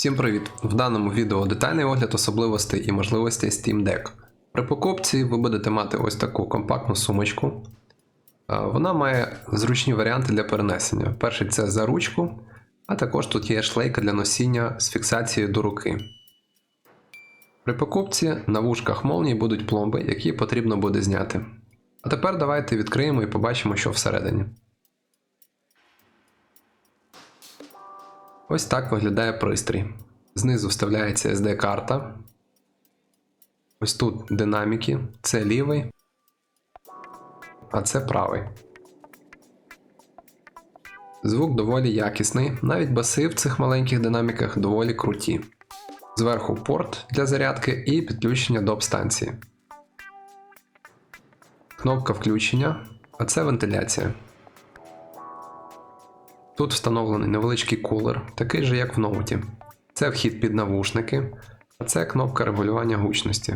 Всім привіт! В даному відео детальний огляд особливостей і можливостей Steam Deck. При покупці ви будете мати ось таку компактну сумочку. Вона має зручні варіанти для перенесення. Перший це за ручку, а також тут є шлейка для носіння з фіксацією до руки. При покупці на вушках молнії будуть пломби, які потрібно буде зняти. А тепер давайте відкриємо і побачимо, що всередині. Ось так виглядає пристрій. Знизу вставляється SD-карта. Ось тут динаміки. Це лівий, а це правий. Звук доволі якісний, навіть баси в цих маленьких динаміках доволі круті. Зверху порт для зарядки і підключення до обстанції. Кнопка включення, а це вентиляція. Тут встановлений невеличкий кулер, такий же як в ноуті. Це вхід під навушники, а це кнопка регулювання гучності.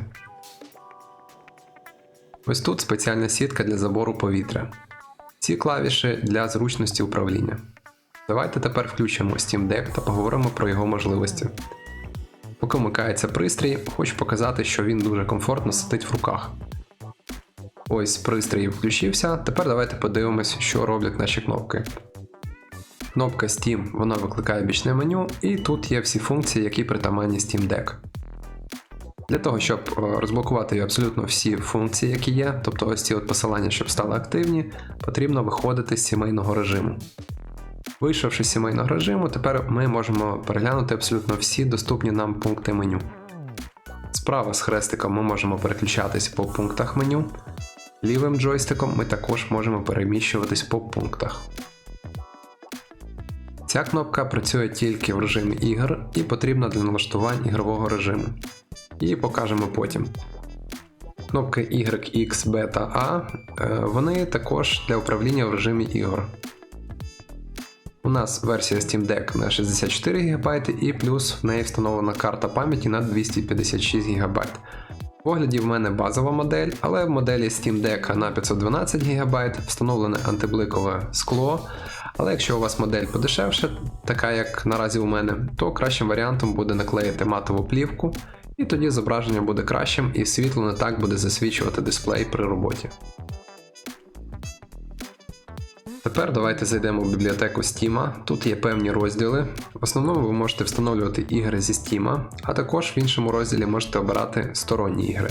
Ось тут спеціальна сітка для забору повітря. Ці клавіші для зручності управління. Давайте тепер включимо Steam Deck та поговоримо про його можливості. Поки вмикається пристрій, хочу показати, що він дуже комфортно сидить в руках. Ось пристрій включився. Тепер давайте подивимось, що роблять наші кнопки. Кнопка Steam вона викликає бічне меню, і тут є всі функції, які притаманні Steam Deck. Для того, щоб е, розблокувати абсолютно всі функції, які є, тобто ось ці от посилання, щоб стали активні, потрібно виходити з сімейного режиму. Вийшовши з сімейного режиму, тепер ми можемо переглянути абсолютно всі доступні нам пункти меню. Справа з хрестиком ми можемо переключатись по пунктах меню. Лівим джойстиком ми також можемо переміщуватись по пунктах. Ця кнопка працює тільки в режимі ігор і потрібна для налаштувань ігрового режиму. Її покажемо потім. Кнопки Y, X, B та A е, вони також для управління в режимі ігор. У нас версія Steam Deck на 64 ГБ і плюс в неї встановлена карта пам'яті на 256 ГБ. В огляді в мене базова модель, але в моделі Steam Deck на 512 ГБ встановлене антибликове скло. Але якщо у вас модель подешевше, така як наразі у мене, то кращим варіантом буде наклеїти матову плівку, і тоді зображення буде кращим і світло не так буде засвічувати дисплей при роботі. Тепер давайте зайдемо в бібліотеку Steam. Тут є певні розділи. В основному ви можете встановлювати ігри зі Steam, а також в іншому розділі можете обирати сторонні ігри.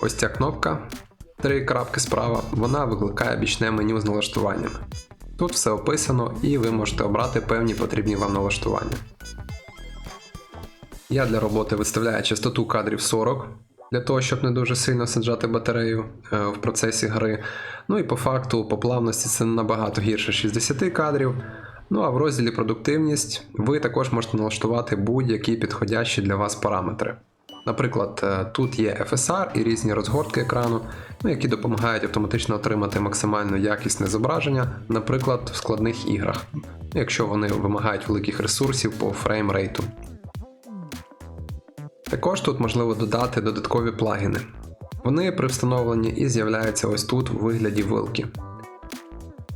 Ось ця кнопка, три крапки справа, вона викликає бічне меню з налаштуваннями. Тут все описано і ви можете обрати певні потрібні вам налаштування. Я для роботи виставляю частоту кадрів 40, для того, щоб не дуже сильно саджати батарею е, в процесі гри. Ну і по факту, по плавності це набагато гірше 60 кадрів. Ну а в розділі продуктивність ви також можете налаштувати будь-які підходящі для вас параметри. Наприклад, е, тут є FSR і різні розгортки екрану, ну, які допомагають автоматично отримати максимально якісне зображення, наприклад, в складних іграх, якщо вони вимагають великих ресурсів по фреймрейту. Також тут можливо додати додаткові плагіни. Вони при встановленні і з'являються ось тут у вигляді вилки.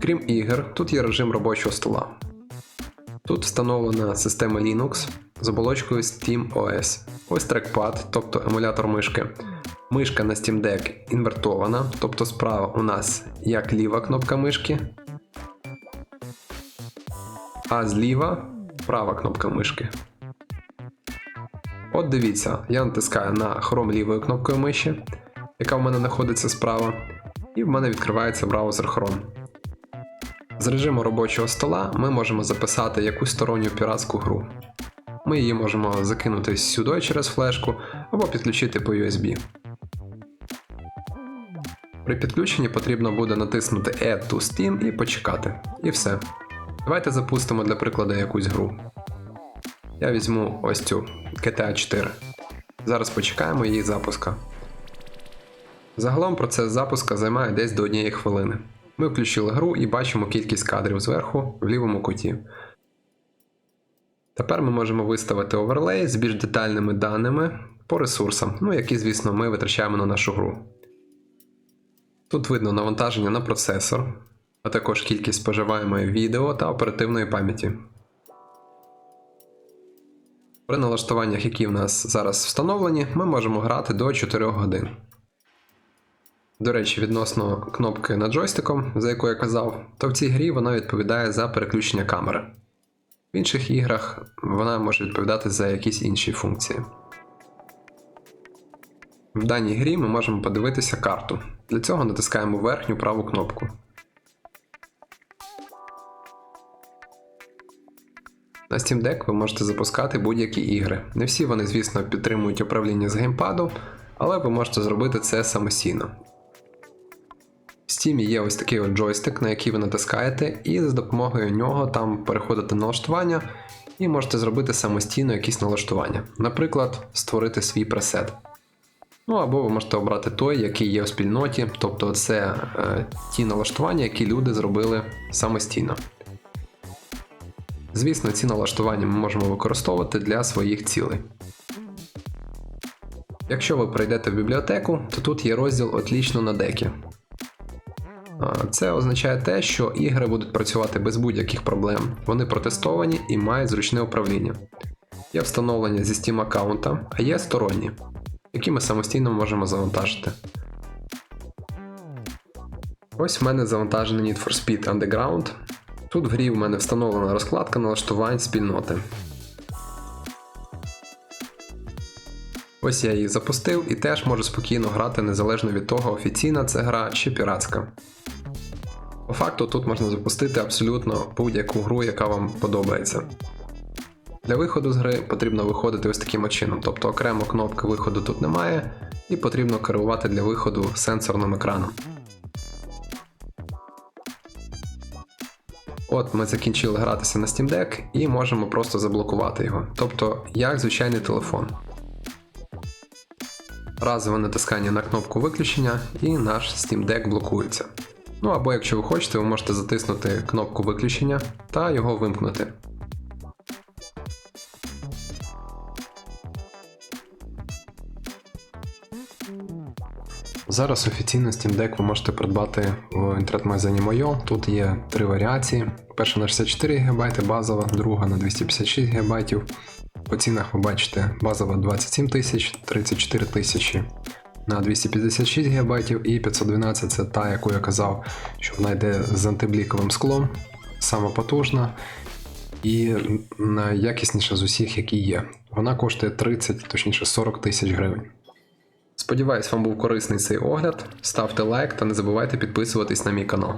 Крім ігор, тут є режим робочого стола. Тут встановлена система Linux з оболочкою SteamOS. Ось трекпад, тобто емулятор мишки. Мишка на Steam Deck інвертована, тобто справа у нас як ліва кнопка мишки, а зліва права кнопка мишки. От дивіться, я натискаю на Chrome лівою кнопкою миші, яка в мене знаходиться справа, і в мене відкривається браузер Chrome. З режиму робочого стола ми можемо записати якусь сторонню піратську гру. Ми її можемо закинути сюди через флешку або підключити по USB. При підключенні потрібно буде натиснути Add to Steam і почекати. І все. Давайте запустимо для прикладу якусь гру. Я візьму ось цю GTA 4. Зараз почекаємо її запуска. Загалом процес запуска займає десь до однієї хвилини. Ми включили гру і бачимо кількість кадрів зверху в лівому куті. Тепер ми можемо виставити оверлей з більш детальними даними по ресурсам, ну які, звісно, ми витрачаємо на нашу гру. Тут видно навантаження на процесор, а також кількість споживаємої відео та оперативної пам'яті. При налаштуваннях, які в нас зараз встановлені, ми можемо грати до 4 годин. До речі, відносно кнопки над джойстиком, за яку я казав, то в цій грі вона відповідає за переключення камери. В інших іграх вона може відповідати за якісь інші функції. В даній грі ми можемо подивитися карту. Для цього натискаємо верхню праву кнопку. На Steam Deck ви можете запускати будь-які ігри. Не всі вони, звісно, підтримують управління з геймпаду, але ви можете зробити це самостійно. Steam є ось такий от джойстик, на який ви натискаєте, і за допомогою нього там переходите на налаштування і можете зробити самостійно якісь налаштування. Наприклад, створити свій пресет. Ну або ви можете обрати той, який є у спільноті, тобто це е, ті налаштування, які люди зробили самостійно. Звісно, ці налаштування ми можемо використовувати для своїх цілей. Якщо ви прийдете в бібліотеку, то тут є розділ Отлічно на декі. Це означає те, що ігри будуть працювати без будь-яких проблем, вони протестовані і мають зручне управління. Є встановлення зі Steam аккаунта, а є сторонні, які ми самостійно можемо завантажити. Ось в мене завантажений Need for Speed Underground. Тут в грі в мене встановлена розкладка налаштувань спільноти. Ось я її запустив і теж можу спокійно грати незалежно від того, офіційна це гра чи піратська. По факту тут можна запустити абсолютно будь-яку гру, яка вам подобається. Для виходу з гри потрібно виходити ось таким чином, тобто окремо кнопки виходу тут немає, і потрібно керувати для виходу сенсорним екраном. От ми закінчили гратися на Steam Deck і можемо просто заблокувати його, тобто як звичайний телефон. Разове натискання на кнопку виключення і наш Steam Deck блокується. Ну або якщо ви хочете, ви можете затиснути кнопку виключення та його вимкнути. Зараз офіційно Steam Deck ви можете придбати в інтернет-магазині Moyo. Тут є три варіації. Перша на 64 ГБ базова, друга на 256 ГБ. По цінах ви бачите базова 27 тисяч, 34 тисячі на 256 ГБ і 512 це та, яку я казав, що вона йде з антибліковим склом, сама потужна і найякісніша з усіх, які є. Вона коштує 30, точніше 40 тисяч гривень. Сподіваюсь, вам був корисний цей огляд. Ставте лайк та не забувайте підписуватись на мій канал.